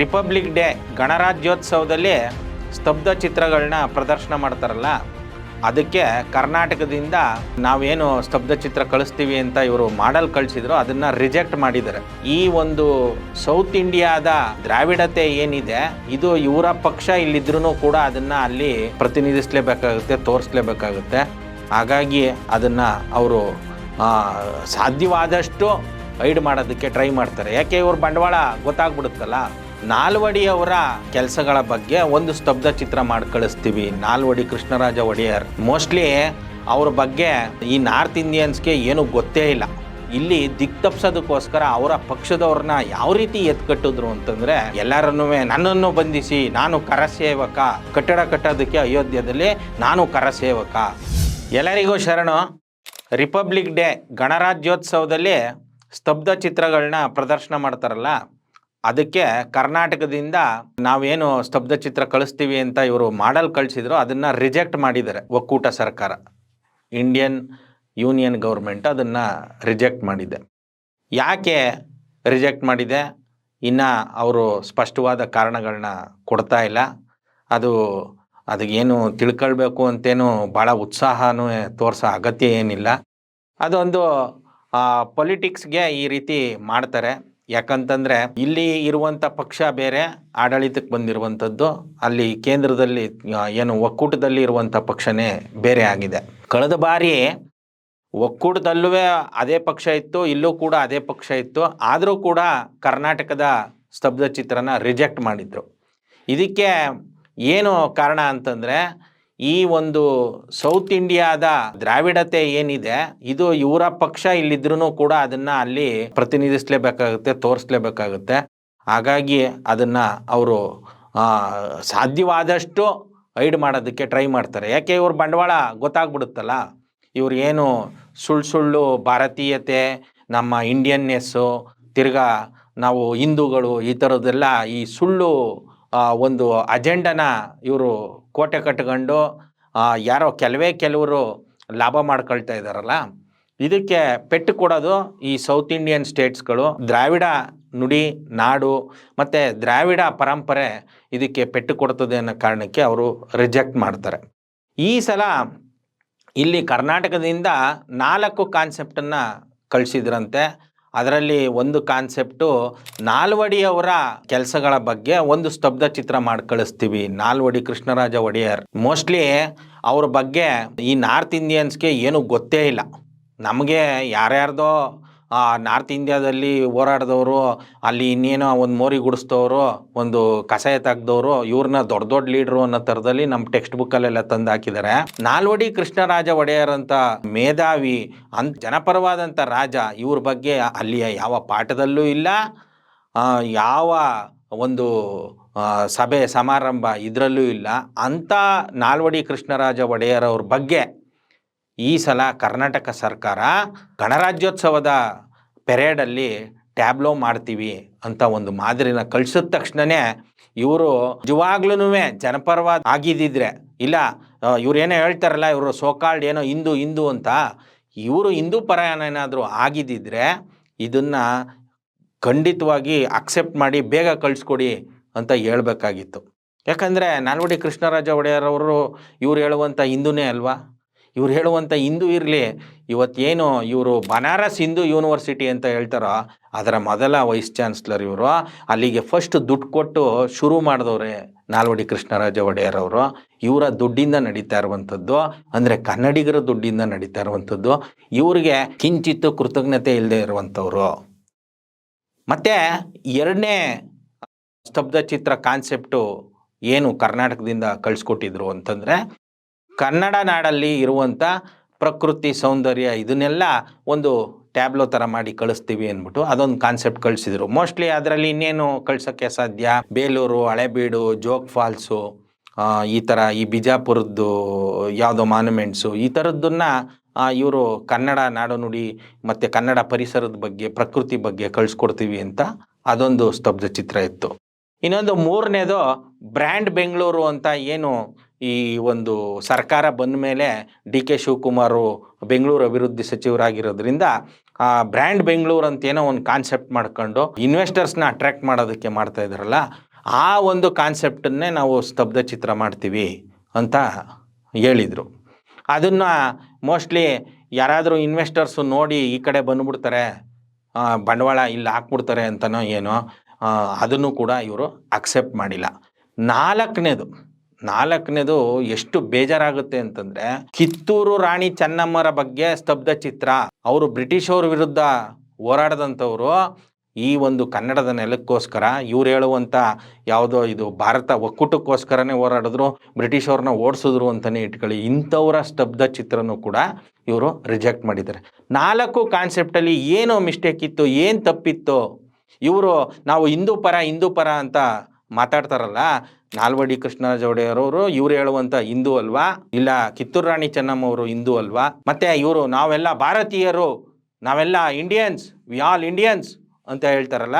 Republic day ಗಣರಾಜ್ಯೋತ್ಸವದಲ್ಲಿ ಸ್ತಬ್ಧ ಚಿತ್ರಗಳನ್ನ ಪ್ರದರ್ಶನ ಮಾಡ್ತಾರಲ್ಲ, ಅದಕ್ಕೆ ಕರ್ನಾಟಕದಿಂದ ನಾವೇನು ಸ್ತಬ್ಧ ಚಿತ್ರ ಕಳಿಸ್ತೀವಿ ಅಂತ ಇವರು ಮಾಡಲ್ ಕಳಿಸಿದ್ರು, ಅದನ್ನ ರಿಜೆಕ್ಟ್ ಮಾಡಿದ್ದಾರೆ. ಈ ಒಂದು ಸೌತ್ ಇಂಡಿಯಾದ ದ್ರಾವಿಡತೆ ಏನಿದೆ, ಇದು ಇವರ ಪಕ್ಷ ಇಲ್ಲಿದ್ರು ಕೂಡ ಅದನ್ನ ಅಲ್ಲಿ ಪ್ರತಿನಿಧಿಸಲೇಬೇಕಾಗುತ್ತೆ, ತೋರಿಸ್ಲೇಬೇಕಾಗುತ್ತೆ. ಹಾಗಾಗಿ ಅದನ್ನ ಅವರು ಸಾಧ್ಯವಾದಷ್ಟು ಐಡ್ ಮಾಡೋದಕ್ಕೆ ಟ್ರೈ ಮಾಡ್ತಾರೆ. ಯಾಕೆ ಇವ್ರ ಬಂಡವಾಳ ಗೊತ್ತಾಗ್ಬಿಡುತ್ತಲ್ಲ? ನಾಲ್ವಡಿ ಅವರ ಕೆಲಸಗಳ ಬಗ್ಗೆ ಒಂದು ಸ್ತಬ್ಧ ಚಿತ್ರ ಮಾಡಿ ಕಳಿಸ್ತೀವಿ ನಾಲ್ವಡಿ ಕೃಷ್ಣರಾಜ ಒಡೆಯರ್. ಮೋಸ್ಟ್ಲಿ ಅವ್ರ ಬಗ್ಗೆ ಈ ನಾರ್ತ್ ಇಂಡಿಯನ್ಸ್ಗೆ ಏನು ಗೊತ್ತೇ ಇಲ್ಲ. ಇಲ್ಲಿ ದಿಕ್ ತಪ್ಸೋದಕ್ಕೋಸ್ಕರ ಅವರ ಪಕ್ಷದವ್ರನ್ನ ಯಾವ ರೀತಿ ಎತ್ಕಟ್ಟಿದ್ರು ಅಂತಂದ್ರೆ ಎಲ್ಲರನ್ನೂ ನನ್ನನ್ನು ಬಂಧಿಸಿ ನಾನು ಕರಸೇವಕ, ಕಟ್ಟಡ ಕಟ್ಟೋದಕ್ಕೆ ಅಯೋಧ್ಯದಲ್ಲಿ ನಾನು ಕರಸೇವಕ. ಎಲ್ಲರಿಗೂ ಶರಣು. ರಿಪಬ್ಲಿಕ್ ಡೇ ಗಣರಾಜ್ಯೋತ್ಸವದಲ್ಲಿ ಸ್ತಬ್ಧ ಚಿತ್ರಗಳನ್ನ ಪ್ರದರ್ಶನ ಮಾಡ್ತಾರಲ್ಲ ಅದಕ್ಕೆ ಕರ್ನಾಟಕದಿಂದ ನಾವೇನು ಸ್ತಬ್ಧ ಚಿತ್ರ ಕಳಿಸ್ತೀವಿ ಅಂತ ಇವರು ಮಾಡಲ್ ಕಳಿಸಿದ್ರು ಅದನ್ನು ರಿಜೆಕ್ಟ್ ಮಾಡಿದ್ದಾರೆ, ಒಕ್ಕೂಟ ಸರ್ಕಾರ. ಇಂಡಿಯನ್ ಯೂನಿಯನ್ ಗೌರ್ಮೆಂಟ್ ಅದನ್ನು ರಿಜೆಕ್ಟ್ ಮಾಡಿದೆ. ಯಾಕೆ ರಿಜೆಕ್ಟ್ ಮಾಡಿದೆ? ಇನ್ನು ಅವರು ಸ್ಪಷ್ಟವಾದ ಕಾರಣಗಳನ್ನ ಕೊಡ್ತಾ ಇಲ್ಲ. ಅದು ಅದಕ್ಕೇನು ತಿಳ್ಕೊಳ್ಬೇಕು ಅಂತೇನು ಭಾಳ ಉತ್ಸಾಹನೂ ತೋರಿಸೋ ಅಗತ್ಯ ಏನಿಲ್ಲ. ಅದೊಂದು ಪೊಲಿಟಿಕ್ಸ್ಗೆ ಈ ರೀತಿ ಮಾಡ್ತಾರೆ. ಯಾಕಂತಂದರೆ ಇಲ್ಲಿ ಇರುವಂಥ ಪಕ್ಷ ಬೇರೆ, ಆಡಳಿತಕ್ಕೆ ಬಂದಿರುವಂಥದ್ದು ಅಲ್ಲಿ ಕೇಂದ್ರದಲ್ಲಿ ಏನು ಒಕ್ಕೂಟದಲ್ಲಿ ಇರುವಂಥ ಪಕ್ಷನೇ ಬೇರೆ ಆಗಿದೆ. ಕಳೆದ ಬಾರಿ ಒಕ್ಕೂಟದಲ್ಲೂ ಅದೇ ಪಕ್ಷ ಇತ್ತು, ಇಲ್ಲೂ ಕೂಡ ಅದೇ ಪಕ್ಷ ಇತ್ತು. ಆದರೂ ಕೂಡ ಕರ್ನಾಟಕದ ಸ್ತಬ್ಧ ಚಿತ್ರನ ರಿಜೆಕ್ಟ್ ಮಾಡಿದ್ರು. ಇದಕ್ಕೆ ಏನು ಕಾರಣ ಅಂತಂದರೆ ಈ ಒಂದು ಸೌತ್ ಇಂಡಿಯಾದ ದ್ರಾವಿಡತೆ ಏನಿದೆ, ಇದು ಇವರ ಪಕ್ಷ ಇಲ್ಲಿದ್ರೂ ಕೂಡ ಅದನ್ನ ಅಲ್ಲಿ ಪ್ರತಿನಿಧಿಸಲೇಬೇಕಾಗುತ್ತೆ, ತೋರಿಸ್ಲೇಬೇಕಾಗುತ್ತೆ. ಹಾಗಾಗಿ ಅದನ್ನ ಅವರು ಸಾಧ್ಯವಾದಷ್ಟು ಐಡ್ ಮಾಡೋದಕ್ಕೆ ಟ್ರೈ ಮಾಡ್ತಾರೆ. ಯಾಕೆ ಇವ್ರ ಬಂಡವಾಳ ಗೊತ್ತಾಗ್ಬಿಡುತ್ತಲ್ಲ? ಇವ್ರು ಏನು ಸುಳ್ಳು ಸುಳ್ಳು, ಭಾರತೀಯತೆ, ನಮ್ಮ ಇಂಡಿಯನ್ನೆಸ್ಸು ತಿರ್ಗಾ ನಾವು ಹಿಂದೂಗಳು ಈ ಥರದ್ದೆಲ್ಲ ಈ ಸುಳ್ಳು ಒಂದು ಅಜೆಂಡನ ಇವರು ಕೋಟೆ ಕಟ್ಕೊಂಡು ಯಾರೋ ಕೆಲವೇ ಕೆಲವರು ಲಾಭ ಮಾಡ್ಕೊಳ್ತಾ ಇದ್ದಾರಲ್ಲ, ಇದಕ್ಕೆ ಪೆಟ್ಟು ಕೊಡೋದು ಈ ಸೌತ್ ಇಂಡಿಯನ್ ಸ್ಟೇಟ್ಸ್ಗಳು ದ್ರಾವಿಡ ನುಡಿ ನಾಡು ಮತ್ತು ದ್ರಾವಿಡ ಪರಂಪರೆ ಇದಕ್ಕೆ ಪೆಟ್ಟು ಕೊಡ್ತದೆ ಅನ್ನೋ ಕಾರಣಕ್ಕೆ ಅವರು ರಿಜೆಕ್ಟ್ ಮಾಡ್ತಾರೆ. ಈ ಸಲ ಇಲ್ಲಿ ಕರ್ನಾಟಕದಿಂದ ನಾಲ್ಕು ಕಾನ್ಸೆಪ್ಟನ್ನು ಕಳಿಸಿದ್ರಂತೆ. ಅದರಲ್ಲಿ ಒಂದು ಕಾನ್ಸೆಪ್ಟು ನಾಲ್ವಡಿಯವರ ಕೆಲಸಗಳ ಬಗ್ಗೆ ಒಂದು ಸ್ತಬ್ಧ ಚಿತ್ರ ಮಾಡಿ ಕಳಿಸ್ತೀವಿ ನಾಲ್ವಡಿ ಕೃಷ್ಣರಾಜ ಒಡೆಯರ್. ಮೋಸ್ಟ್ಲಿ ಅವ್ರ ಬಗ್ಗೆ ಈ ನಾರ್ತ್ ಇಂಡಿಯನ್ಸ್ಗೆ ಏನೂ ಗೊತ್ತೇ ಇಲ್ಲ. ನಮಗೆ ಯಾರ್ಯಾರ್ದೋ ಆ, ನಾರ್ತ್ ಇಂಡಿಯಾದಲ್ಲಿ ಹೋರಾಡಿದವರು ಅಲ್ಲಿ ಇನ್ನೇನೋ ಒಂದು ಮೋರಿ ಗುಡಿಸ್ದವರು ಒಂದು ಕಷಾಯ ತೆಗ್ದವರು ಇವ್ರನ್ನ ದೊಡ್ಡ ದೊಡ್ಡ ಲೀಡ್ರು ಅನ್ನೋ ಥರದಲ್ಲಿ ನಮ್ಮ ಟೆಕ್ಸ್ಟ್ ಬುಕ್ಕಲ್ಲೆಲ್ಲ ತಂದು ಹಾಕಿದ್ದಾರೆ ನಾಲ್ವಡಿ ಕೃಷ್ಣರಾಜ ಒಡೆಯರ್ ಅಂತ ಮೇಧಾವಿ ಅಂತ ಜನಪರವಾದಂಥ ರಾಜ ಇವ್ರ ಬಗ್ಗೆ ಅಲ್ಲಿಯ ಯಾವ ಪಾಠದಲ್ಲೂ ಇಲ್ಲ. ಯಾವ ಒಂದು ಸಭೆ ಸಮಾರಂಭ ಇದರಲ್ಲೂ ಇಲ್ಲ. ಅಂಥ ನಾಲ್ವಡಿ ಕೃಷ್ಣರಾಜ ಒಡೆಯರ್ ಬಗ್ಗೆ ಈ ಸಲ ಕರ್ನಾಟಕ ಸರ್ಕಾರ ಗಣರಾಜ್ಯೋತ್ಸವದ ಪೆರೇಡಲ್ಲಿ ಟ್ಯಾಬ್ಲೋ ಮಾಡ್ತೀವಿ ಅಂತ ಒಂದು ಮಾದರಿನ ಕಳಿಸಿದ ತಕ್ಷಣವೇ ಇವರು ನಿಜವಾಗ್ಲೂ ಜನಪರವಾದ ಆಗಿದ್ದಿದ್ರೆ. ಇಲ್ಲ ಇವ್ರು ಏನೋ ಹೇಳ್ತಾರಲ್ಲ, ಇವರು ಸೋಕಾಲ್ಡ್ ಏನೋ ಹಿಂದೂ ಹಿಂದೂ ಅಂತ. ಇವರು ಹಿಂದೂ ಪರ ಏನಾದರೂ ಆಗಿದ್ದಿದ್ರೆ ಇದನ್ನು ಖಂಡಿತವಾಗಿ ಅಕ್ಸೆಪ್ಟ್ ಮಾಡಿ ಬೇಗ ಕಳಿಸ್ಕೊಡಿ ಅಂತ ಹೇಳ್ಬೇಕಾಗಿತ್ತು. ಯಾಕಂದರೆ ನಾಲ್ವಡಿ ಕೃಷ್ಣರಾಜ ಒಡೆಯರವರು ಇವರು ಇವ್ರು ಹೇಳುವಂಥ ಹಿಂದೂನೇ ಅಲ್ವಾ? ಇವ್ರು ಹೇಳುವಂಥ ಹಿಂದೂ ಇರಲಿ, ಇವತ್ತೇನು ಇವರು ಬನಾರಸ್ ಹಿಂದೂ ಯೂನಿವರ್ಸಿಟಿ ಅಂತ ಹೇಳ್ತಾರೋ, ಅದರ ಮೊದಲ ವೈಸ್ ಚಾನ್ಸ್ಲರ್ ಇವರು. ಅಲ್ಲಿಗೆ ಫಸ್ಟ್ ದುಡ್ಡು ಕೊಟ್ಟು ಶುರು ಮಾಡಿದವ್ರೆ ನಾಲ್ವಡಿ ಕೃಷ್ಣರಾಜ ಒಡೆಯರ್ ಅವರು. ಇವರ ದುಡ್ಡಿಂದ ನಡೀತಾ ಇರುವಂಥದ್ದು, ಅಂದರೆ ಕನ್ನಡಿಗರ ದುಡ್ಡಿಂದ ನಡೀತಾ ಇರುವಂಥದ್ದು. ಇವರಿಗೆ ಕಿಂಚಿತ್ತು ಕೃತಜ್ಞತೆ ಇಲ್ಲದೆ ಇರುವಂಥವ್ರು. ಮತ್ತು ಎರಡನೇ ಸ್ತಬ್ಧ ಚಿತ್ರ ಕಾನ್ಸೆಪ್ಟು ಏನು ಕರ್ನಾಟಕದಿಂದ ಕಳಿಸ್ಕೊಟ್ಟಿದ್ರು ಅಂತಂದರೆ ಕನ್ನಡ ನಾಡಲ್ಲಿ ಇರುವಂಥ ಪ್ರಕೃತಿ ಸೌಂದರ್ಯ ಇದನ್ನೆಲ್ಲ ಒಂದು ಟ್ಯಾಬ್ಲೋ ಥರ ಮಾಡಿ ಕಳಿಸ್ತೀವಿ ಅಂದ್ಬಿಟ್ಟು ಅದೊಂದು ಕಾನ್ಸೆಪ್ಟ್ ಕಳಿಸಿದ್ರು. ಮೋಸ್ಟ್ಲಿ ಅದರಲ್ಲಿ ಇನ್ನೇನು ಕಳ್ಸೋಕ್ಕೆ ಸಾಧ್ಯ? ಬೇಲೂರು, ಹಳೆಬೀಡು, ಜೋಗ್ ಫಾಲ್ಸು ಈ ಥರ ಈ ಬಿಜಾಪುರದ್ದು ಯಾವುದೋ ಮಾನ್ಯುಮೆಂಟ್ಸು ಈ ಥರದ್ದನ್ನು ಇವರು ಕನ್ನಡ ನಾಡುನುಡಿ ಮತ್ತು ಕನ್ನಡ ಪರಿಸರದ ಬಗ್ಗೆ, ಪ್ರಕೃತಿ ಬಗ್ಗೆ ಕಳಿಸ್ಕೊಡ್ತೀವಿ ಅಂತ ಅದೊಂದು ಸ್ತಬ್ಧ ಚಿತ್ರ ಇತ್ತು. ಇನ್ನೊಂದು ಮೂರನೇದು ಬ್ರ್ಯಾಂಡ್ ಬೆಂಗಳೂರು ಅಂತ ಏನು ಈ ಒಂದು ಸರ್ಕಾರ ಬಂದ ಮೇಲೆ ಡಿ ಕೆ ಶಿವಕುಮಾರು ಬೆಂಗಳೂರು ಅಭಿವೃದ್ಧಿ ಸಚಿವರಾಗಿರೋದ್ರಿಂದ, ಆ ಬ್ರ್ಯಾಂಡ್ ಬೆಂಗಳೂರು ಅಂತ ಏನೋ ಒಂದು ಕಾನ್ಸೆಪ್ಟ್ ಮಾಡ್ಕೊಂಡು ಇನ್ವೆಸ್ಟರ್ಸ್ನ ಅಟ್ರ್ಯಾಕ್ಟ್ ಮಾಡೋದಕ್ಕೆ ಮಾಡ್ತಾ ಇದ್ದಾರಲ್ಲ, ಆ ಒಂದು ಕಾನ್ಸೆಪ್ಟನ್ನೇ ನಾವು ಸ್ತಬ್ಧ ಚಿತ್ರ ಮಾಡ್ತೀವಿ ಅಂತ ಹೇಳಿದರು. ಅದನ್ನು ಮೋಸ್ಟ್ಲಿ ಯಾರಾದರೂ ಇನ್ವೆಸ್ಟರ್ಸು ನೋಡಿ ಈ ಕಡೆ ಬಂದುಬಿಡ್ತಾರೆ ಬಂಡವಾಳ ಇಲ್ಲಿ ಹಾಕ್ಬಿಡ್ತಾರೆ ಅಂತನೋ ಏನೋ ಅದನ್ನು ಕೂಡ ಇವರು ಅಕ್ಸೆಪ್ಟ್ ಮಾಡಿಲ್ಲ. ನಾಲ್ಕನೇದು ನಾಲ್ಕನೇದು ಎಷ್ಟು ಬೇಜಾರಾಗುತ್ತೆ ಅಂತಂದ್ರೆ, ಕಿತ್ತೂರು ರಾಣಿ ಚೆನ್ನಮ್ಮರ ಬಗ್ಗೆ ಸ್ತಬ್ಧ ಚಿತ್ರ. ಅವರು ಬ್ರಿಟಿಷವ್ರ ವಿರುದ್ಧ ಹೋರಾಡದಂಥವ್ರು. ಈ ಒಂದು ಕನ್ನಡದ ನೆಲಕ್ಕೋಸ್ಕರ, ಇವ್ರು ಹೇಳುವಂಥ ಯಾವುದೋ ಇದು ಭಾರತ ಒಕ್ಕೂಟಕ್ಕೋಸ್ಕರನೇ ಹೋರಾಡಿದ್ರು ಬ್ರಿಟಿಷವ್ರನ್ನ ಓಡಿಸಿದ್ರು ಅಂತಲೇ ಇಟ್ಕೊಳ್ಳಿ, ಇಂಥವರ ಸ್ತಬ್ಧ ಚಿತ್ರನೂ ಕೂಡ ಇವರು ರಿಜೆಕ್ಟ್ ಮಾಡಿದ್ದಾರೆ. ನಾಲ್ಕು ಕಾನ್ಸೆಪ್ಟಲ್ಲಿ ಏನೋ ಮಿಸ್ಟೇಕ್ ಇತ್ತು, ಏನು ತಪ್ಪಿತ್ತು? ಇವರು ನಾವು ಹಿಂದೂ ಪರ ಹಿಂದೂ ಪರ ಅಂತ ಮಾತಾಡ್ತಾರಲ್ಲ ನಾಲ್ವಡಿ ಕೃಷ್ಣರಾಜ ಒಡೆಯರವರು ಇವ್ರು ಹೇಳುವಂತ ಹಿಂದೂ ಅಲ್ವಾ? ಇಲ್ಲ ಕಿತ್ತೂರು ರಾಣಿ ಚೆನ್ನಮ್ಮ ಅವರು ಹಿಂದೂ ಅಲ್ವಾ? ಮತ್ತೆ ಇವರು ನಾವೆಲ್ಲ ಭಾರತೀಯರು, ನಾವೆಲ್ಲ ಇಂಡಿಯನ್ಸ್ ವಿ ಆಲ್ ಇಂಡಿಯನ್ಸ್ ಅಂತ ಹೇಳ್ತಾರಲ್ಲ?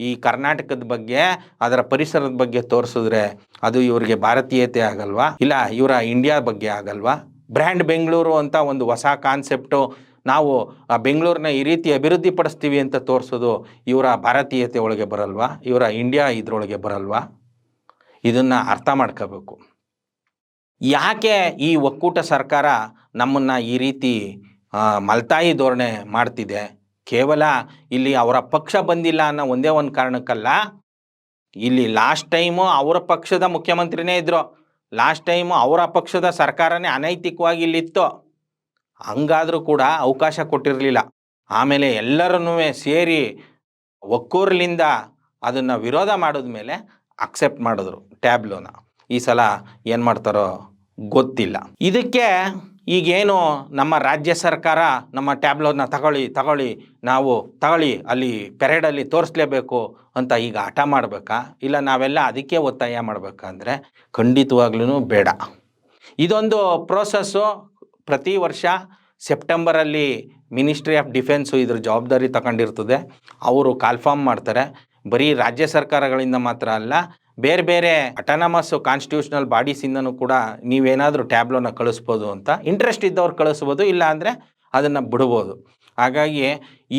ಈ ಕರ್ನಾಟಕದ ಬಗ್ಗೆ, ಅದರ ಪರಿಸರದ ಬಗ್ಗೆ ತೋರಿಸಿದ್ರೆ ಅದು ಇವರಿಗೆ ಭಾರತೀಯತೆ ಆಗಲ್ವಾ? ಇಲ್ಲ ಇವರ ಇಂಡಿಯಾ ಬಗ್ಗೆ ಆಗಲ್ವಾ? ಬ್ರ್ಯಾಂಡ್ ಬೆಂಗಳೂರು ಅಂತ ಒಂದು ಹೊಸ ಕಾನ್ಸೆಪ್ಟು ನಾವು ಆ ಬೆಂಗಳೂರನ್ನ ಈ ರೀತಿ ಅಭಿವೃದ್ಧಿ ಪಡಿಸ್ತೀವಿ ಅಂತ ತೋರಿಸೋದು ಇವರ ಭಾರತೀಯತೆ ಒಳಗೆ ಬರಲ್ವಾ? ಇವರ ಇಂಡಿಯಾ ಇದರೊಳಗೆ ಬರಲ್ವಾ? ಇದನ್ನು ಅರ್ಥ ಮಾಡ್ಕೋಬೇಕು. ಯಾಕೆ ಈ ಒಕ್ಕೂಟ ಸರ್ಕಾರ ನಮ್ಮನ್ನು ಈ ರೀತಿ ಮಲ್ತಾಯಿ ಧೋರಣೆ ಮಾಡ್ತಿದೆ? ಕೇವಲ ಇಲ್ಲಿ ಅವರ ಪಕ್ಷ ಬಂದಿಲ್ಲ ಅನ್ನೋ ಒಂದೇ ಒಂದು ಕಾರಣಕ್ಕಲ್ಲ. ಇಲ್ಲಿ ಲಾಸ್ಟ್ ಟೈಮು ಅವರ ಪಕ್ಷದ ಮುಖ್ಯಮಂತ್ರಿನೇ ಇದ್ದರು ಲಾಸ್ಟ್ ಟೈಮು ಅವರ ಪಕ್ಷದ ಸರ್ಕಾರನೇ ಅನೈತಿಕವಾಗಿ ಇಲ್ಲಿತ್ತು. ಹಂಗಾದರೂ ಕೂಡ ಅವಕಾಶ ಕೊಟ್ಟಿರಲಿಲ್ಲ. ಆಮೇಲೆ ಎಲ್ಲರನ್ನೂ ಸೇರಿ ಒಕ್ಕೂರ್ಲಿಂದ ಅದನ್ನು ವಿರೋಧ ಮಾಡಿದ್ಮೇಲೆ ಅಕ್ಸೆಪ್ಟ್ ಮಾಡಿದ್ರು ಟ್ಯಾಬ್ಲೋನ ಈ ಸಲ ಏನು ಮಾಡ್ತಾರೋ ಗೊತ್ತಿಲ್ಲ. ಇದಕ್ಕೆ ಈಗೇನು ನಮ್ಮ ರಾಜ್ಯ ಸರ್ಕಾರ ನಮ್ಮ ಟ್ಯಾಬ್ಲೋನ ತಗೊಳ್ಳಿ ತಗೊಳ್ಳಿ, ನಾವು ತಗೊಳ್ಳಿ, ಅಲ್ಲಿ ಪೆರೇಡಲ್ಲಿ ತೋರಿಸ್ಲೇಬೇಕು ಅಂತ ಈಗ ಹಠ ಮಾಡಬೇಕಾ? ಇಲ್ಲ ನಾವೆಲ್ಲ ಅದಕ್ಕೆ ಒತ್ತಾಯ ಮಾಡಬೇಕಂದ್ರೆ ಖಂಡಿತವಾಗ್ಲೂ ಬೇಡ. ಇದೊಂದು ಪ್ರೋಸೆಸ್ಸು ಪ್ರತಿ ವರ್ಷ ಸೆಪ್ಟೆಂಬರಲ್ಲಿ ಮಿನಿಸ್ಟ್ರಿ ಆಫ್ ಡಿಫೆನ್ಸು ಇದ್ರ ಜವಾಬ್ದಾರಿ ತಗೊಂಡಿರ್ತದೆ. ಅವರು ಕಾಲ್ಫಾರ್ಮ್ ಮಾಡ್ತಾರೆ. ಬರೀ ರಾಜ್ಯ ಸರ್ಕಾರಗಳಿಂದ ಮಾತ್ರ ಅಲ್ಲ, ಬೇರೆ ಬೇರೆ ಅಟಾನಮಸ್ ಕಾನ್ಸ್ಟಿಟ್ಯೂಷನಲ್ ಬಾಡೀಸಿಂದನೂ ಕೂಡ ನೀವೇನಾದರೂ ಟ್ಯಾಬ್ಲೋನ ಕಳಿಸ್ಬೋದು ಅಂತ ಇಂಟ್ರೆಸ್ಟ್ ಇದ್ದವ್ರು ಕಳಿಸ್ಬೋದು, ಇಲ್ಲ ಅಂದರೆ ಅದನ್ನು ಬಿಡ್ಬೋದು. ಹಾಗಾಗಿ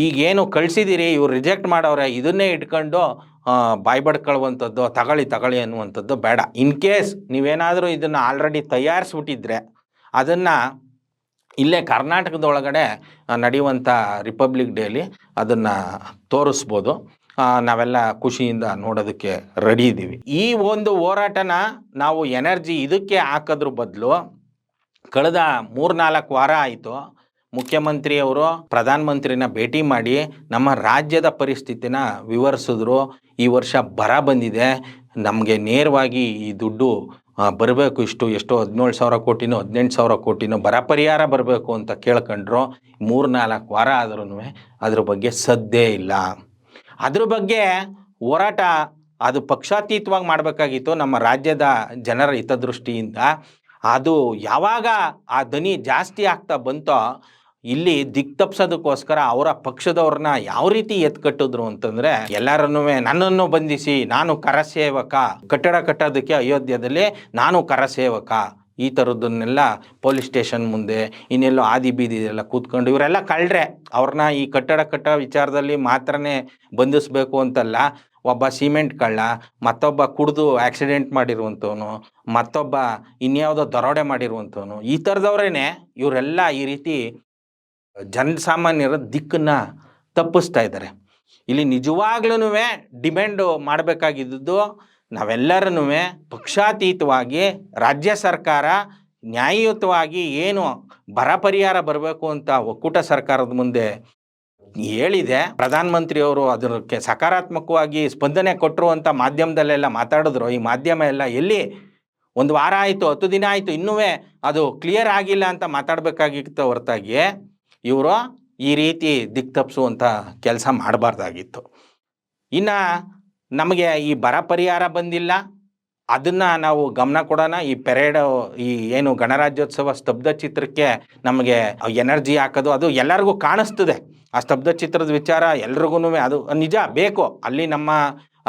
ಈಗೇನು ಕಳಿಸಿದ್ದೀರಿ ಇವ್ರು ರಿಜೆಕ್ಟ್ ಮಾಡೋರೆ, ಇದನ್ನೇ ಇಟ್ಕೊಂಡು ಬಾಯ್ ಬಡ್ಕೊಳ್ಳುವಂಥದ್ದು ತಗೊಳ್ಳಿ ತಗೊಳ್ಳಿ ಅನ್ನುವಂಥದ್ದು ಬೇಡ. ಇನ್ ಕೇಸ್ ನೀವೇನಾದರೂ ಇದನ್ನು ಆಲ್ರೆಡಿ ತಯಾರಿಸ್ಬಿಟ್ಟಿದ್ರೆ, ಅದನ್ನು ಇಲ್ಲೇ ಕರ್ನಾಟಕದೊಳಗಡೆ ನಡೆಯುವಂಥ ರಿಪಬ್ಲಿಕ್ ಡೇಲಿ ಅದನ್ನು ತೋರಿಸ್ಬೋದು. ನಾವೆಲ್ಲ ಖುಷಿಯಿಂದ ನೋಡೋದಕ್ಕೆ ರೆಡಿ ಇದ್ದೀವಿ. ಈ ಒಂದು ಹೋರಾಟನ ನಾವು ಎನರ್ಜಿ ಇದಕ್ಕೆ ಹಾಕೋದ್ರ ಬದಲು ಕಳೆದ ಮೂರ್ನಾಲ್ಕು ವಾರ ಆಯಿತು ಮುಖ್ಯಮಂತ್ರಿಯವರು, ಪ್ರಧಾನಮಂತ್ರಿನ ಭೇಟಿ ಮಾಡಿ ನಮ್ಮ ರಾಜ್ಯದ ಪರಿಸ್ಥಿತಿನ ವಿವರಿಸಿದ್ರು. ಈ ವರ್ಷ ಬರ ಬಂದಿದೆ. ನಮಗೆ ನೇರವಾಗಿ ಈ ದುಡ್ಡು ಬರಬೇಕು. ಇಷ್ಟು, ಎಷ್ಟೋ ಹದಿನೇಳು ಸಾವಿರ ಕೋಟಿನೋ, ಹದಿನೆಂಟು ಸಾವಿರ ಕೋಟಿನೋ ಬರ ಪರಿಹಾರ ಬರಬೇಕು ಅಂತ ಕೇಳ್ಕೊಂಡ್ರು. ಮೂರು ನಾಲ್ಕು ವಾರ ಆದ್ರೂ ಅದ್ರ ಬಗ್ಗೆ ಸದ್ದೇ ಇಲ್ಲ. ಅದ್ರ ಬಗ್ಗೆ ಹೋರಾಟ ಅದು ಪಕ್ಷಾತೀತವಾಗಿ ಮಾಡಬೇಕಾಗಿತ್ತು. ನಮ್ಮ ರಾಜ್ಯದ ಜನರ ಹಿತದೃಷ್ಟಿಯಿಂದ. ಅದು ಯಾವಾಗ ಆ ದನಿ ಜಾಸ್ತಿ ಆಗ್ತಾ ಬಂತೋ, ಇಲ್ಲಿ ದಿಕ್ ತಪ್ಸೋದಕ್ಕೋಸ್ಕರ ಅವರ ಪಕ್ಷದವ್ರನ್ನ ಯಾವ ರೀತಿ ಎತ್ಕಟ್ಟಿದ್ರು ಅಂತಂದ್ರೆ, ಎಲ್ಲರನ್ನೂ ನನ್ನನ್ನು ಬಂಧಿಸಿ, ನಾನು ಕರಸೇವಕ, ಕಟ್ಟಡ ಕಟ್ಟೋದಕ್ಕೆ ಅಯೋಧ್ಯದಲ್ಲಿ ನಾನು ಕರಸೇವಕ. ಈ ಥರದ್ದನ್ನೆಲ್ಲ ಪೊಲೀಸ್ ಸ್ಟೇಷನ್ ಮುಂದೆ, ಇನ್ನೆಲ್ಲೋ ಆದಿ ಬೀದಿ ಎಲ್ಲ ಕೂತ್ಕೊಂಡು ಇವರೆಲ್ಲ ಕಳ್ರೆ. ಅವ್ರನ್ನ ಈ ಕಟ್ಟಡ ಕಟ್ಟೋ ವಿಚಾರದಲ್ಲಿ ಮಾತ್ರನೇ ಬಂಧಿಸ್ಬೇಕು ಅಂತಲ್ಲ. ಒಬ್ಬ ಸಿಮೆಂಟ್ ಕಳ್ಳ, ಮತ್ತೊಬ್ಬ ಕುಡಿದು ಆಕ್ಸಿಡೆಂಟ್ ಮಾಡಿರುವಂಥವನು, ಮತ್ತೊಬ್ಬ ಇನ್ಯಾವುದೋ ದರೋಡೆ ಮಾಡಿರುವಂಥವನು, ಈ ಥರದವ್ರೇನೆ ಇವರೆಲ್ಲ ಈ ರೀತಿ ಜನಸಾಮಾನ್ಯರ ದಿಕ್ಕನ್ನು ತಪ್ಪಿಸ್ತಾ ಇದ್ದಾರೆ. ಇಲ್ಲಿ ನಿಜವಾಗ್ಲೂ ಡಿಮ್ಯಾಂಡು ಮಾಡಬೇಕಾಗಿದ್ದು ನಾವೆಲ್ಲರನ್ನೂ ಪಕ್ಷಾತೀತವಾಗಿ ರಾಜ್ಯ ಸರ್ಕಾರ ನ್ಯಾಯಯುತವಾಗಿ ಏನು ಬರ ಪರಿಹಾರ ಬರಬೇಕು ಅಂತ ಒಕ್ಕೂಟ ಸರ್ಕಾರದ ಮುಂದೆ ಹೇಳಿದೆ. ಪ್ರಧಾನಮಂತ್ರಿಯವರು ಅದಕ್ಕೆ ಸಕಾರಾತ್ಮಕವಾಗಿ ಸ್ಪಂದನೆ ಕೊಟ್ಟರು ಅಂತ ಮಾಧ್ಯಮದಲ್ಲೆಲ್ಲ ಮಾತಾಡಿದ್ರು. ಈ ಮಾಧ್ಯಮ ಎಲ್ಲ ಎಲ್ಲಿ ಒಂದು ವಾರ ಆಯಿತು, ಹತ್ತು ದಿನ ಆಯಿತು ಇನ್ನೂ ಅದು ಕ್ಲಿಯರ್ ಆಗಿಲ್ಲ ಅಂತ ಮಾತಾಡಬೇಕಾಗಿತ್ತು ಹೊರತಾಗಿ ಇವರು ಈ ರೀತಿ ದಿಕ್ ತಪ್ಪಿಸುವಂಥ ಕೆಲಸ ಮಾಡಬಾರ್ದಾಗಿತ್ತು. ಇನ್ನು ನಮಗೆ ಈ ಬರ ಪರಿಹಾರ ಬಂದಿಲ್ಲ. ಅದನ್ನು ನಾವು ಗಮನ ಕೊಡೋಣ. ಈ ಪೆರೇಡ್, ಈ ಏನು ಗಣರಾಜ್ಯೋತ್ಸವ ಸ್ತಬ್ಧ ಚಿತ್ರಕ್ಕೆ ನಮಗೆ ಎನರ್ಜಿ ಹಾಕೋದು, ಅದು ಎಲ್ಲರಿಗೂ ಕಾಣಿಸ್ತದೆ. ಆ ಸ್ತಬ್ಧ ಚಿತ್ರದ ವಿಚಾರ ಎಲ್ರಿಗೂ ಅದು ನಿಜ ಬೇಕು. ಅಲ್ಲಿ ನಮ್ಮ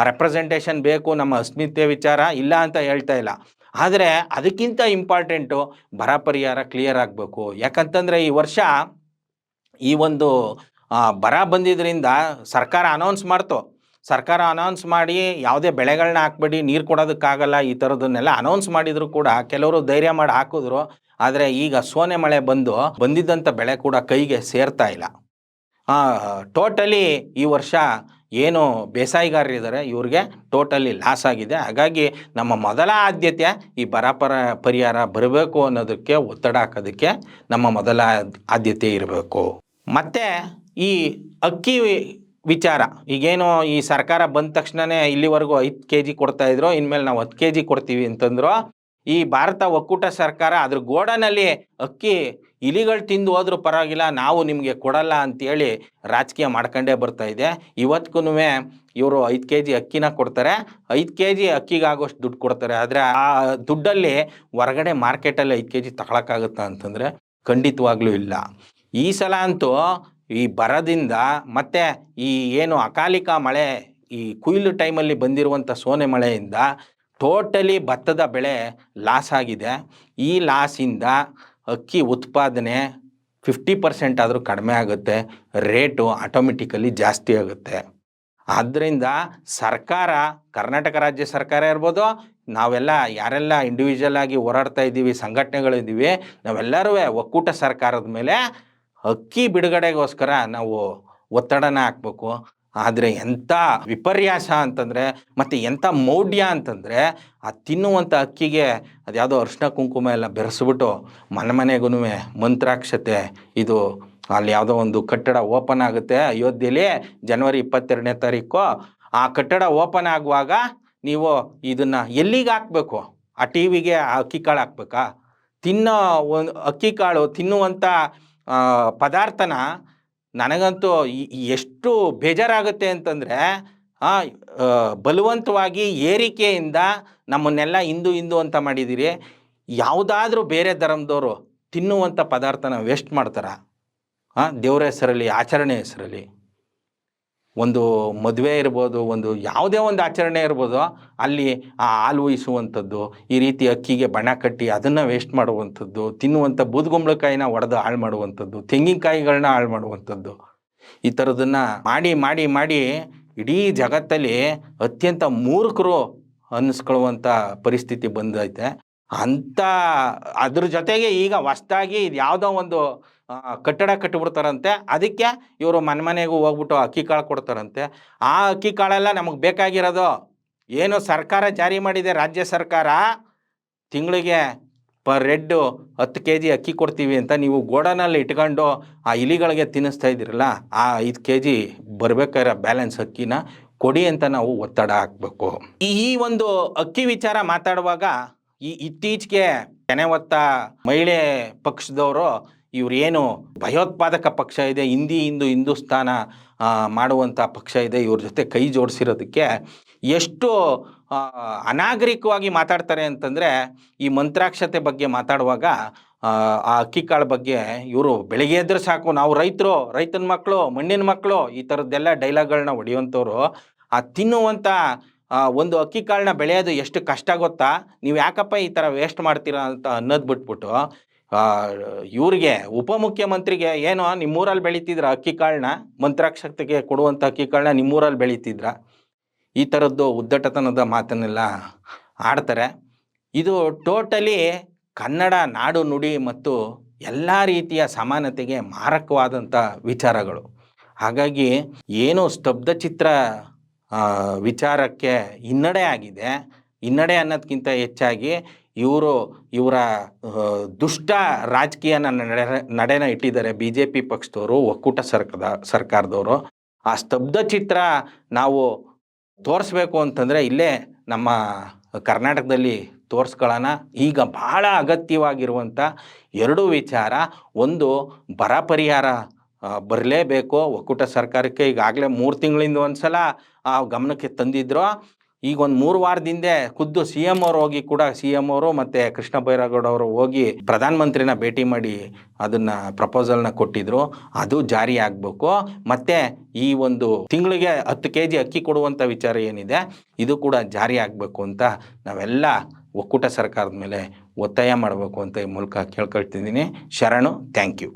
ರೆಪ್ರೆಸೆಂಟೇಷನ್ ಬೇಕು, ನಮ್ಮ ಅಸ್ಮಿತೆ ವಿಚಾರ ಇಲ್ಲ ಅಂತ ಹೇಳ್ತಾ ಇಲ್ಲ. ಆದರೆ ಅದಕ್ಕಿಂತ ಇಂಪಾರ್ಟೆಂಟು ಬರ ಪರಿಹಾರ ಕ್ಲಿಯರ್ ಆಗಬೇಕು. ಯಾಕಂತಂದರೆ ಈ ವರ್ಷ ಈ ಒಂದು ಬರ ಬಂದಿದ್ದರಿಂದ ಸರ್ಕಾರ ಅನೌನ್ಸ್ ಮಾಡ್ತು. ಸರ್ಕಾರ ಅನೌನ್ಸ್ ಮಾಡಿ ಯಾವುದೇ ಬೆಳೆಗಳನ್ನ ಹಾಕ್ಬೇಡಿ, ನೀರು ಕೊಡೋದಕ್ಕಾಗಲ್ಲ, ಈ ಥರದನ್ನೆಲ್ಲ ಅನೌನ್ಸ್ ಮಾಡಿದ್ರು ಕೂಡ ಕೆಲವರು ಧೈರ್ಯ ಮಾಡಿ ಹಾಕಿದ್ರು. ಆದರೆ ಈಗ ಸೋನೆ ಮಳೆ ಬಂದು ಬಂದಿದ್ದಂಥ ಬೆಳೆ ಕೂಡ ಕೈಗೆ ಸೇರ್ತಾ ಇಲ್ಲ. ಟೋಟಲಿ ಈ ವರ್ಷ ಏನು ಬೇಸಾಯಗಾರರಿದ್ದಾರೆ ಇವ್ರಿಗೆ ಟೋಟಲಿ ಲಾಸ್ ಆಗಿದೆ. ಹಾಗಾಗಿ ನಮ್ಮ ಮೊದಲ ಆದ್ಯತೆ ಈ ಬರ ಪರ ಪರಿಹಾರ ಬರಬೇಕು ಅನ್ನೋದಕ್ಕೆ ಒತ್ತಡ ಹಾಕೋದಕ್ಕೆ ನಮ್ಮ ಮೊದಲ ಆದ್ಯತೆ ಇರಬೇಕು. ಮತ್ತು ಈ ಅಕ್ಕಿ ವಿಚಾರ. ಈಗೇನು ಈ ಸರ್ಕಾರ ಬಂದ ತಕ್ಷಣನೇ ಇಲ್ಲಿವರೆಗೂ ಐದು ಕೆ ಜಿ ಕೊಡ್ತಾಯಿದ್ರು ಇನ್ಮೇಲೆ ನಾವು ಹತ್ತು ಕೆ ಜಿ ಕೊಡ್ತೀವಿ ಅಂತಂದ್ರು. ಈ ಭಾರತ ಒಕ್ಕೂಟ ಸರ್ಕಾರ ಅದ್ರ ಗೋಡನಲ್ಲಿ ಅಕ್ಕಿ ಇಲಿಗಳು ತಿಂದು ಹೋದ್ರೂ ಪರವಾಗಿಲ್ಲ, ನಾವು ನಿಮಗೆ ಕೊಡಲ್ಲ ಅಂತೇಳಿ ರಾಜಕೀಯ ಮಾಡ್ಕೊಂಡೇ ಬರ್ತಾ ಇದೆ. ಇವತ್ತಿಗೂ ಇವರು ಐದು ಕೆ ಜಿ ಅಕ್ಕಿನ ಕೊಡ್ತಾರೆ. ಐದು ಕೆ ಜಿ ಅಕ್ಕಿಗಾಗೋಷ್ಟು ದುಡ್ಡು ಕೊಡ್ತಾರೆ. ಆದರೆ ಆ ದುಡ್ಡಲ್ಲಿ ಹೊರಗಡೆ ಮಾರ್ಕೆಟಲ್ಲಿ ಐದು ಕೆ ಜಿ ತಗೊಳಕ್ಕಾಗುತ್ತಾ ಅಂತಂದರೆ ಖಂಡಿತವಾಗ್ಲೂ ಇಲ್ಲ. ಈ ಸಲ ಅಂತೂ ಈ ಬರದಿಂದ ಮತ್ತು ಈ ಏನು ಅಕಾಲಿಕ ಮಳೆ, ಈ ಕುಯ್ಲು ಟೈಮಲ್ಲಿ ಬಂದಿರುವಂಥ ಸೋನೆ ಮಳೆಯಿಂದ ಟೋಟಲಿ ಭತ್ತದ ಬೆಳೆ ಲಾಸ್ ಆಗಿದೆ. ಈ ಲಾಸಿಂದ ಅಕ್ಕಿ ಉತ್ಪಾದನೆ ಫಿಫ್ಟಿ ಪರ್ಸೆಂಟ್ ಆದರೂ ಕಡಿಮೆ ಆಗುತ್ತೆ, ರೇಟು ಆಟೋಮೆಟಿಕಲಿ ಜಾಸ್ತಿ ಆಗುತ್ತೆ. ಆದ್ದರಿಂದ ಸರ್ಕಾರ, ಕರ್ನಾಟಕ ರಾಜ್ಯ ಸರ್ಕಾರ ಇರ್ಬೋದು, ನಾವೆಲ್ಲ ಯಾರೆಲ್ಲ ಇಂಡಿವಿಜುವಲ್ ಆಗಿ ಹೋರಾಡ್ತಾ ಇದ್ದೀವಿ ಸಂಘಟನೆಗಳಿದ್ದೀವಿ ನಾವೆಲ್ಲರೂ ಒಕ್ಕೂಟ ಸರ್ಕಾರದ ಮೇಲೆ ಅಕ್ಕಿ ಬಿಡುಗಡೆಗೋಸ್ಕರ ನಾವು ಒತ್ತಡನ ಹಾಕ್ಬೇಕು. ಆದರೆ ಎಂಥ ವಿಪರ್ಯಾಸ ಅಂತಂದರೆ, ಮತ್ತು ಎಂಥ ಮೌಢ್ಯ ಅಂತಂದರೆ, ಆ ತಿನ್ನುವಂಥ ಅಕ್ಕಿಗೆ ಅದ್ಯಾವುದೋ ಅರ್ಶಿನ ಕುಂಕುಮ ಎಲ್ಲ ಬೆರೆಸ್ಬಿಟ್ಟು ಮನೆ ಮನೆಗೂ ಮಂತ್ರಾಕ್ಷತೆ ಇದು ಅಲ್ಲಿ ಯಾವುದೋ ಒಂದು ಕಟ್ಟಡ ಓಪನ್ ಆಗುತ್ತೆ. ಅಯೋಧ್ಯೆಯಲ್ಲಿ ಜನವರಿ ಇಪ್ಪತ್ತೆರಡನೇ ತಾರೀಕು. ಆ ಕಟ್ಟಡ ಓಪನ್ ಆಗುವಾಗ ನೀವು ಇದನ್ನು ಎಲ್ಲಿಗೆ ಹಾಕಬೇಕು? ಆ ಟಿ ವಿಗೆ ಆ ಅಕ್ಕಿ ಕಾಳು ಹಾಕ್ಬೇಕಾ? ತಿನ್ನೋ ಒಂದು ಅಕ್ಕಿ ಕಾಳು ತಿನ್ನುವಂಥ ಪದಾರ್ಥನ ನನಗಂತೂ ಎಷ್ಟು ಬೇಜಾರಾಗುತ್ತೆ ಅಂತಂದರೆ ಬಲವಂತವಾಗಿ ಏರಿಕೆಯಿಂದ ನಮ್ಮನ್ನೆಲ್ಲ ಹಿಂದೂ ಹಿಂದು ಅಂತ ಮಾಡಿದ್ದೀರಿ ಯಾವುದಾದ್ರೂ ಬೇರೆ ಧರ್ಮದವರು ತಿನ್ನುವಂಥ ಪದಾರ್ಥನ ವೇಸ್ಟ್ ಮಾಡ್ತಾರ? ಹಾಂ ದೇವರ ಹೆಸರಲ್ಲಿ ಆಚರಣೆ ಹೆಸರಲ್ಲಿ. ಒಂದು ಮದುವೆ ಇರ್ಬೋದು, ಒಂದು ಯಾವುದೇ ಒಂದು ಆಚರಣೆ ಇರ್ಬೋದು, ಅಲ್ಲಿ ಆ ಹಾಲು ಉಯಿಸುವಂಥದ್ದು ಈ ರೀತಿ ಅಕ್ಕಿಗೆ ಬಣ ಕಟ್ಟಿ ಅದನ್ನು ವೇಸ್ಟ್ ಮಾಡುವಂಥದ್ದು, ತಿನ್ನುವಂಥ ಬೂದ್ಗುಂಬಳಕಾಯಿನ ಒಡೆದು ಹಾಳು ಮಾಡುವಂಥದ್ದು, ತೆಂಗಿನಕಾಯಿಗಳನ್ನ ಹಾಳು ಮಾಡುವಂಥದ್ದು, ಈ ಥರದನ್ನು ಮಾಡಿ ಮಾಡಿ ಮಾಡಿ ಇಡೀ ಜಗತ್ತಲ್ಲಿ ಅತ್ಯಂತ ಮೂರ್ಖರು ಅನ್ನಿಸ್ಕೊಳ್ಳುವಂಥ ಪರಿಸ್ಥಿತಿ ಬಂದೈತೆ. ಅಂಥ ಅದ್ರ ಜೊತೆಗೆ ಈಗ ಹೊಸ್ದಾಗಿ ಇದು ಯಾವುದೋ ಒಂದು ಕಟ್ಟಡ ಕಟ್ಟಿಬಿಡ್ತಾರಂತೆ ಅದಕ್ಕೆ ಇವರು ಮನೆ ಮನೆಗೂ ಹೋಗ್ಬಿಟ್ಟು ಅಕ್ಕಿ ಕಾಳು ಕೊಡ್ತಾರಂತೆ. ಆ ಅಕ್ಕಿ ಕಾಳೆಲ್ಲ ನಮಗೆ ಬೇಕಾಗಿರೋದು. ಏನು ಸರ್ಕಾರ ಜಾರಿ ಮಾಡಿದೆ, ರಾಜ್ಯ ಸರ್ಕಾರ? ತಿಂಗಳಿಗೆ ಪರ್ ರೆಡ್ಡು ಹತ್ತು ಕೆ ಜಿ ಅಕ್ಕಿ ಕೊಡ್ತೀವಿ ಅಂತ ನೀವು ಗೋಡನಲ್ಲಿ ಇಟ್ಕೊಂಡು ಆ ಇಲಿಗಳಿಗೆ ತಿನ್ನಿಸ್ತಾ ಇದ್ದೀರಲ್ಲ, ಆ ಐದು ಕೆ ಜಿ ಬರಬೇಕಾದ್ರೆ ಬ್ಯಾಲೆನ್ಸ್ ಅಕ್ಕಿನ ಕೊಡಿ ಅಂತ ನಾವು ಒತ್ತಡ ಹಾಕಬೇಕು. ಈ ಒಂದು ಅಕ್ಕಿ ವಿಚಾರ ಮಾತಾಡುವಾಗ ಈ ಇತ್ತೀಚೆಗೆ ಕೆನೆ ಹೊತ್ತ ಮಹಿಳೆ ಪಕ್ಷದವರು ಇವ್ರು ಏನು ಭಯೋತ್ಪಾದಕ ಪಕ್ಷ ಇದೆ, ಹಿಂದಿ, ಹಿಂದೂ ಹಿಂದೂಸ್ತಾನ ಮಾಡುವಂಥ ಪಕ್ಷ ಇದೆ, ಇವ್ರ ಜೊತೆ ಕೈ ಜೋಡಿಸಿರೋದಕ್ಕೆ ಎಷ್ಟು ಅನಾಗರಿಕವಾಗಿ ಮಾತಾಡ್ತಾರೆ ಅಂತಂದರೆ ಈ ಮಂತ್ರಾಕ್ಷತೆ ಬಗ್ಗೆ ಮಾತಾಡುವಾಗ, ಆ ಅಕ್ಕಿ ಕಾಳು ಬಗ್ಗೆ ಇವರು ಬೆಳಿಗ್ಗೆ ಎದ್ರೆ ಸಾಕು, ನಾವು ರೈತರು, ರೈತನ ಮಕ್ಕಳು ಮಣ್ಣಿನ ಮಕ್ಕಳು ಈ ಥರದ್ದೆಲ್ಲ ಡೈಲಾಗ್ಗಳನ್ನ ಹೊಡೆಯುವಂಥವ್ರು, ಆ ತಿನ್ನುವಂಥ ಒಂದು ಅಕ್ಕಿ ಕಾಳನ್ನ ಬೆಳೆಯೋದು ಎಷ್ಟು ಕಷ್ಟ ಗೊತ್ತಾ? ನೀವು ಯಾಕಪ್ಪ ಈ ಥರ ವೇಸ್ಟ್ ಮಾಡ್ತೀರಾ ಅಂತ ಅನ್ನೋದು ಬಿಟ್ಬಿಟ್ಟು ಇವ್ರಿಗೆ ಉಪಮುಖ್ಯಮಂತ್ರಿಗೆ ಏನೋ ನಿಮ್ಮೂರಲ್ಲಿ ಬೆಳೀತಿದ್ರ ಅಕ್ಕಿ ಕಾಳನ್ನ ಮಂತ್ರಾಕ್ಷತೆಗೆ ಕೊಡುವಂಥ ಅಕ್ಕಿ ಕಾಳನ್ನ ನಿಮ್ಮೂರಲ್ಲಿ ಬೆಳೀತಿದ್ರ. ಈ ಥರದ್ದು ಉದ್ದಟತನದ ಮಾತನ್ನೆಲ್ಲ ಆಡ್ತಾರೆ. ಇದು ಟೋಟಲಿ ಕನ್ನಡ ನಾಡು ನುಡಿ ಮತ್ತು ಎಲ್ಲ ರೀತಿಯ ಸಮಾನತೆಗೆ ಮಾರಕವಾದಂಥ ವಿಚಾರಗಳು. ಹಾಗಾಗಿ ಏನು ಸ್ತಬ್ಧ ಚಿತ್ರ ವಿಚಾರಕ್ಕೆ ಹಿನ್ನಡೆ ಆಗಿದೆ. ಹಿನ್ನಡೆ ಅನ್ನೋದಕ್ಕಿಂತ ಹೆಚ್ಚಾಗಿ ಇವರು ಇವರ ದುಷ್ಟ ರಾಜಕೀಯನ ನಡೆ, ನಡೆನ ಇಟ್ಟಿದ್ದಾರೆ ಬಿ ಜೆ ಪಿ ಪಕ್ಷದವರು, ಒಕ್ಕೂಟ ಸರ್ಕದ, ಸರ್ಕಾರದವರು. ಆ ಸ್ತಬ್ಧ ಚಿತ್ರ ನಾವು ತೋರಿಸ್ಬೇಕು ಅಂತಂದರೆ ಇಲ್ಲೇ ನಮ್ಮ ಕರ್ನಾಟಕದಲ್ಲಿ ತೋರಿಸ್ಕೊಳ್ಳೋಣ. ಈಗ ಬಹಳ ಅಗತ್ಯವಾಗಿರುವಂಥ ಎರಡು ವಿಚಾರ. ಒಂದು, ಬರ ಪರಿಹಾರ ಬರಲೇಬೇಕು. ಒಕ್ಕೂಟ ಸರ್ಕಾರಕ್ಕೆ ಈಗಾಗಲೇ ಮೂರು ತಿಂಗಳಿಂದ ಒಂದು ಸಲ ಆ ಗಮನಕ್ಕೆ ತಂದಿದ್ರು. ಈಗ ಒಂದು ಮೂರು ವಾರದಿಂದ ಖುದ್ದು ಸಿ ಎಂ ಅವರು ಹೋಗಿ ಕೂಡ ಸಿ ಎಂ ಅವರು ಮತ್ತು ಕೃಷ್ಣ ಬೈರೇಗೌಡ ಅವರು ಹೋಗಿ ಪ್ರಧಾನಮಂತ್ರಿನ ಭೇಟಿ ಮಾಡಿ ಅದನ್ನು ಪ್ರಪೋಸಲ್ನ ಕೊಟ್ಟಿದ್ರು. ಅದು ಜಾರಿ ಆಗಬೇಕು. ಮತ್ತು ಈ ಒಂದು ತಿಂಗಳಿಗೆ ಹತ್ತು ಕೆ ಜಿ ಅಕ್ಕಿ ಕೊಡುವಂಥ ವಿಚಾರ ಏನಿದೆ, ಇದು ಕೂಡ ಜಾರಿ ಆಗಬೇಕು ಅಂತ ನಾವೆಲ್ಲ ಒಕ್ಕೂಟ ಸರ್ಕಾರದ ಮೇಲೆ ಒತ್ತಾಯ ಮಾಡಬೇಕು ಅಂತ ಈ ಮೂಲಕ ಕೇಳ್ಕೊಳ್ತಿದ್ದೀನಿ. ಶರಣು ಥ್ಯಾಂಕ್ ಯು